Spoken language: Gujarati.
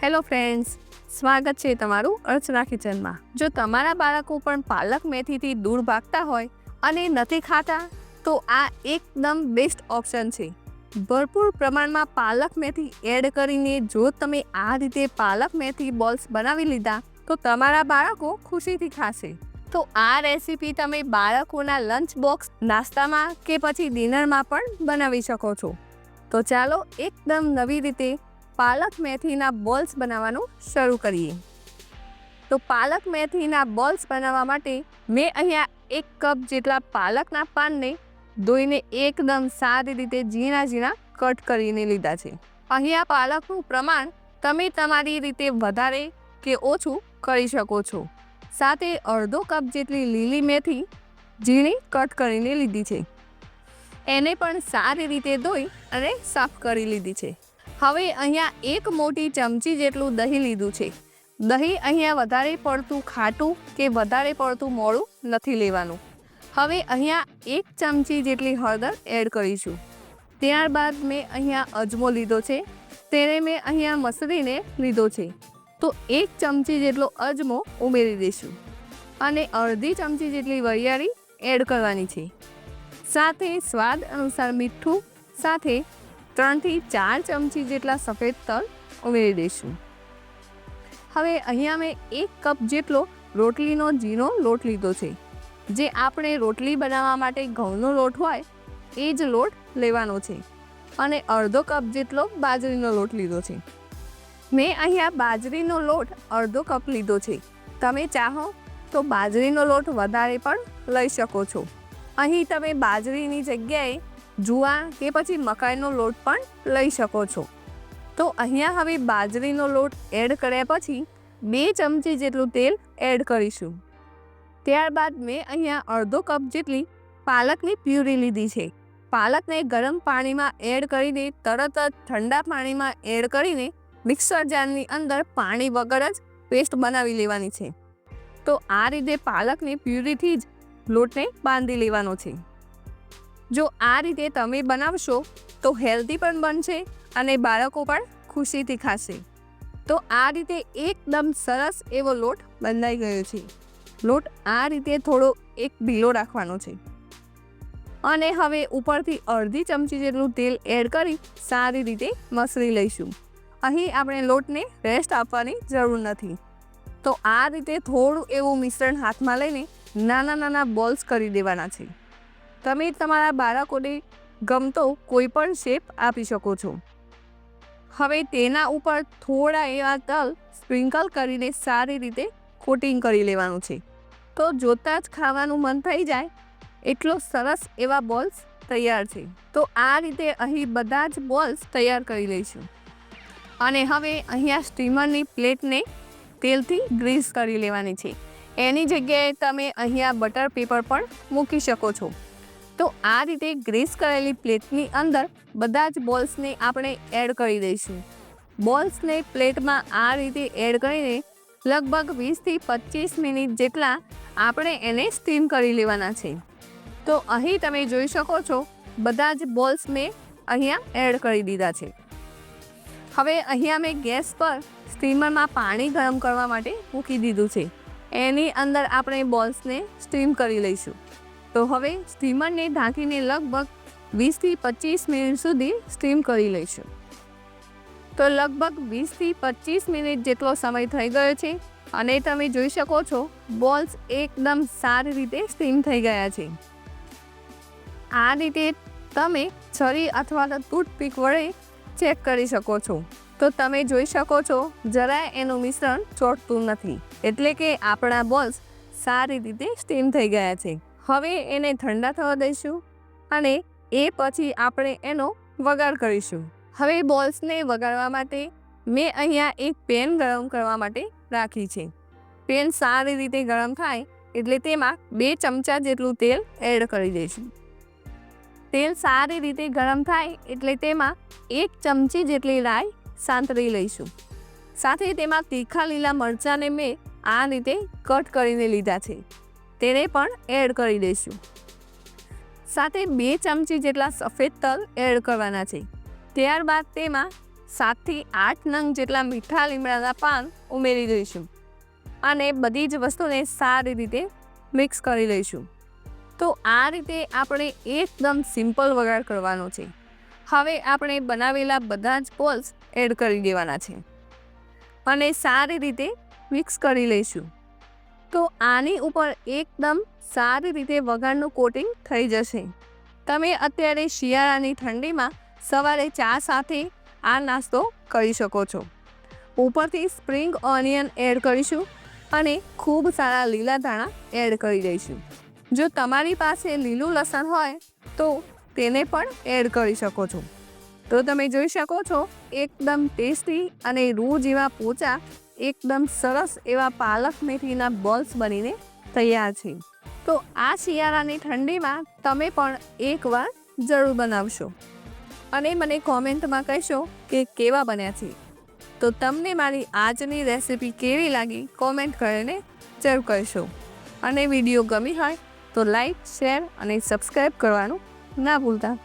હેલો ફ્રેન્ડ્સ સ્વાગત છે તમારું અર્ચના કિચનમાં. જો તમારા બાળકો પણ પાલક મેથીથી દૂર ભાગતા હોય અને નથી ખાતા, તો આ એકદમ બેસ્ટ ઓપ્શન છે. ભરપૂર પ્રમાણમાં પાલક મેથી એડ કરીને જો તમે આ રીતે પાલક મેથી બોલ્સ બનાવી લીધા, તો તમારા બાળકો ખુશીથી ખાશે. તો આ રેસીપી તમે બાળકોના લંચ બોક્સ નાસ્તામાં કે પછી ડિનરમાં પણ બનાવી શકો છો. તો ચાલો એકદમ નવી રીતે પાલક મેથીના બોલ્સ બનાવવાનું શરૂ કરીએ. તો પાલક મેથીના બોલ્સ બનાવવા માટે મેં અહીંયા એક કપ જેટલા પાલકના પાનને ધોઈને એકદમ સારી રીતે ઝીણા ઝીણા કટ કરીને લીધા છે. અહીંયા પાલકનું પ્રમાણ તમે તમારી રીતે વધારે કે ઓછું કરી શકો છો. સાથે અડધો કપ જેટલી લીલી મેથી ઝીણી કટ કરીને લીધી છે. એને પણ સારી રીતે ધોઈ અને સાફ કરી લીધી છે. હવે અહીંયા એક મોટી ચમચી જેટલું દહીં લીધું છે. દહીં અહીંયા વધારે પડતું ખાટું કે વધારે પડતું મોડું નથી લેવાનું. હવે અહીંયા એક ચમચી જેટલી હળદર એડ કરીશું. ત્યારબાદ મેં અહીંયા અજમો લીધો છે. તેને મેં અહીંયા મસળીને લીધો છે. તો એક ચમચી જેટલો અજમો ઉમેરી દઈશું અને અડધી ચમચી જેટલી વરિયાળી એડ કરવાની છે. સાથે સ્વાદ અનુસાર મીઠું, સાથે ત્રણથી ચાર ચમચી જેટલા સફેદ તલ ઉમેરી દઈશું. હવે અહીંયા મેં એક કપ જેટલો રોટલીનો ઝીણો લોટ લીધો છે. જે આપણે રોટલી બનાવવા માટે ઘઉંનો લોટ હોય, એ જ લોટ લેવાનો છે. અને અડધો કપ જેટલો બાજરીનો લોટ લીધો છે. મેં અહીંયા બાજરીનો લોટ અડધો કપ લીધો છે. તમે ચાહો તો બાજરીનો લોટ વધારે પણ લઈ શકો છો. અહીં તમે બાજરીની જગ્યાએ જુવાર કે પછી મકાઈનો લોટ પણ લઈ શકો છો. તો અહીંયા હવે બાજરીનો લોટ એડ કર્યા પછી બે ચમચી જેટલું તેલ એડ કરીશું. ત્યારબાદ મેં અહીંયા અડધો કપ જેટલી પાલકની પ્યુરી લીધી છે. પાલકને ગરમ પાણીમાં એડ કરીને તરત જ ઠંડા પાણીમાં એડ કરીને મિક્સર જારની અંદર પાણી વગર જ પેસ્ટ બનાવી લેવાની છે. તો આ રીતે પાલકની પ્યુરીથી જ લોટને બાંધી લેવાનો છે. જો આ રીતે તમે બનાવશો, તો હેલ્ધી પણ બનશે અને બાળકો પણ ખુશીથી ખાશે. તો આ રીતે એકદમ સરસ એવો લોટ બંધાઈ ગયો છે. લોટ આ રીતે થોડો એક ઢીલો રાખવાનો છે. અને હવે ઉપરથી અડધી ચમચી જેટલું તેલ એડ કરી સારી રીતે મસળી લઈશું. અહીં આપણે લોટને રેસ્ટ આપવાની જરૂર નથી. તો આ રીતે થોડું એવું મિશ્રણ હાથમાં લઈને નાના નાના બોલ્સ કરી દેવાના છે. તમે તમારા બાળકોને ગમતો કોઈ પણ શેપ આપી શકો છો. હવે તેના ઉપર થોડા એવા તલ સ્પ્રિંકલ કરીને સારી રીતે કોટિંગ કરી લેવાનું છે. તો જોતાં જ ખાવાનું મન થઈ જાય. એટલો સરસ એવા બોલ્સ તૈયાર છે. તો આ રીતે અહીં બધા જ બોલ્સ તૈયાર કરી લઈશું. અને હવે અહીંયા સ્ટીમરની પ્લેટને તેલથી ગ્રીસ કરી લેવાની છે. એની જગ્યાએ તમે અહીંયા બટર પેપર પણ મૂકી શકો છો. તો આ રીતે ગ્રેસ કરેલી પ્લેટની અંદર બધા જ બોલ્સને આપણે એડ કરી દઈશું. બોલ્સને પ્લેટમાં આ રીતે એડ કરીને લગભગ વીસથી પચીસ મિનિટ જેટલા આપણે એને સ્ટીમ કરી લેવાના છે. તો અહીં તમે જોઈ શકો છો, બધા જ બોલ્સ મેં અહીંયા એડ કરી દીધા છે. હવે અહીંયા મેં ગેસ પર સ્ટીમરમાં પાણી ગરમ કરવા માટે મૂકી દીધું છે. એની અંદર આપણે બોલ્સને સ્ટીમ કરી લઈશું. તો હવે સ્ટીમરને ઢાંકીને લગભગ વીસથી પચીસ મિનિટ સુધી સ્ટીમ કરી લઈશું. તો લગભગ વીસથી પચીસ મિનિટ જેટલો સમય થઈ ગયો છે અને તમે જોઈ શકો છો, બોલ્સ એકદમ સારી રીતે સ્ટીમ થઈ ગયા છે. આ રીતે તમે છરી અથવા તો ટૂથપીક વડે ચેક કરી શકો છો. તો તમે જોઈ શકો છો, જરાય એનું મિશ્રણ ચોટતું નથી. એટલે કે આપણા બોલ્સ સારી રીતે સ્ટીમ થઈ ગયા છે. હવે એને ઠંડા થવા દઈશું અને એ પછી આપણે એનો વઘાર કરીશું. હવે બોલ્સને વગાડવા માટે મેં અહીંયા એક પેન ગરમ કરવા માટે રાખી છે. પેન સારી રીતે ગરમ થાય એટલે તેમાં બે ચમચા જેટલું તેલ એડ કરી દઈશું. તેલ સારી રીતે ગરમ થાય એટલે તેમાં એક ચમચી જેટલી રાઈ સાંતળી લઈશું. સાથે તેમાં તીખા લીલા મરચાંને મેં આ રીતે કટ કરીને લીધા છે. તેને પણ એડ કરી દઈશું. સાથે બે ચમચી જેટલા સફેદ તલ એડ કરવાના છે. ત્યારબાદ તેમાં સાતથી આઠ નંગ જેટલા મીઠા લીમડાના પાન ઉમેરી દઈશું અને બધી જ વસ્તુને સારી રીતે મિક્સ કરી લઈશું. તો આ રીતે આપણે એકદમ સિમ્પલ વઘાર કરવાનો છે. હવે આપણે બનાવેલા બધા જ પોલ્સ એડ કરી દેવાના છે. અને સારી રીતે મિક્સ કરી લઈશું. તો આની ઉપર એકદમ સારી રીતે વઘારનું કોટિંગ થઈ જશે. તમે અત્યારે શિયાળાની ઠંડીમાં સવારે ચા સાથે આ નાસ્તો કરી શકો છો. ઉપરથી સ્પ્રિંગ ઓનિયન એડ કરીશું અને ખૂબ સારા લીલા ધાણા એડ કરી દઈશું. જો તમારી પાસે લીલું લસણ હોય તો તેને પણ એડ કરી શકો છો. તો તમે જોઈ શકો છો, એકદમ ટેસ્ટી અને રૂ જેવા પોચા એકદમ સરસ એવા પાલક મેથીના બોલ્સ બનીને તૈયાર છે. તો આ શિયાળાની ઠંડીમાં તમે પણ એકવાર જરૂર બનાવશો. અને મને કોમેન્ટમાં કહેશો કે કેવા બન્યા છે. તો તમને મારી આજની રેસિપી કેવી લાગી કોમેન્ટ કરીને જરૂર કહેશો. અને વીડિયો ગમી હોય તો લાઈક, શેર અને સબસ્ક્રાઈબ કરવાનું ના ભૂલતા.